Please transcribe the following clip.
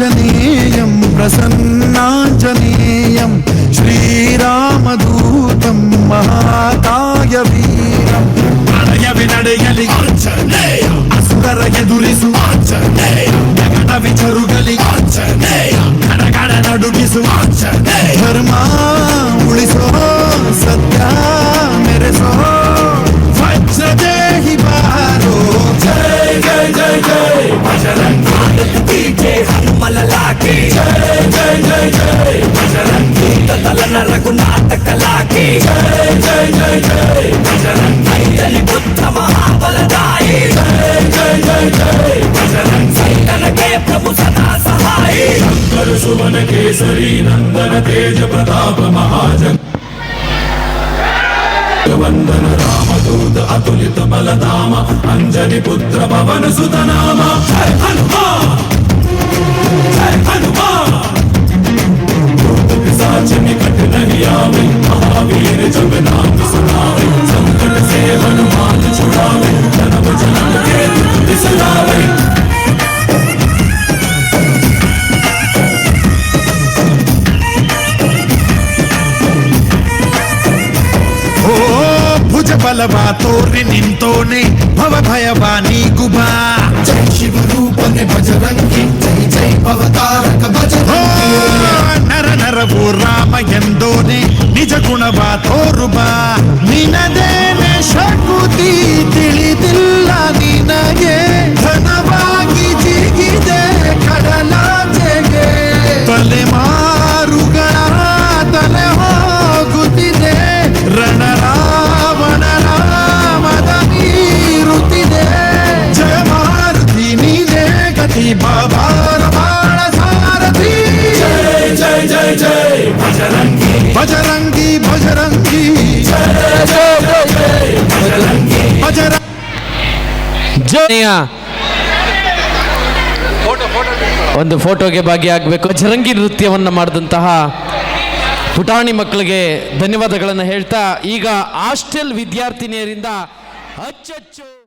ఆంజనేయం ప్రసన్నాంజనేయం శ్రీరామదూతం మహాకాయ వీరం ప్రళయ వినడయలి అసురర ఎదురిసు జగట విచరుగలి గడగడ నడుగిసు ధర్మ ಉಳಿಸೋ ಸತ್ಯ ಮೆರೆಸೋ ವಜ್ರದೇಹಿ ಬಾರೋ ಜಯ ಜಯ ಜಯ ಜಯ ಬಜರಂಗ కళాకి తల రఘునాథ కళాకి. ఐదని బుద్ధ మహాబలదాయి. సైతనకే ప్రభు సదా సహాయి. శంకర సువన కేసరి నందన తేజ ప్రతాప మహాజన్. వందన రామదూత అతులిత బలధామ అంజని పుత్ర పవన సుతనామ. హనుమా బలవా తోరి నింతోనే భవ భయవా నీగుబా జై శివ రూపనే బజరంగి ನಿಜ ಗುಣವ ತೋರುಬಾ ನಿನದೇನೆ ಶಕುತಿ ತಿಳಿದಿಲ್ಲ ನಿನಗೆ. ಧನವಾಗಿ ಜಿಗಿದೆ ಕಡಲಾಚೆಗೆ. ತಲೆಮಾರುಗಳ ತಲೆ ಹೋಗುತ್ತಿದೆ. ರಣರಾವಣ ರಾಮದ ನೀರುತ್ತಿದೆ. ಜಯ ಮಾರುತಿ, ನೀನೇ ಗತಿ ಬಾಬಾರ ಭಜರಂಗಿ ಭಜರಂಗಿ. ಭಜರಂಗಿ. ಒಂದು ಫೋಟೋಗೆ ಭಾಗಿಯಾಗಬೇಕು. ಜರಂಗಿ ನೃತ್ಯವನ್ನು ಮಾಡಿದಂತಹ ಪುಟಾಣಿ ಮಕ್ಕಳಿಗೆ ಧನ್ಯವಾದಗಳನ್ನು ಹೇಳ್ತಾ, ಈಗ ಹಾಸ್ಟೆಲ್ ವಿದ್ಯಾರ್ಥಿನಿಯರಿಂದ ಅಚ್ಚಚ್ಚು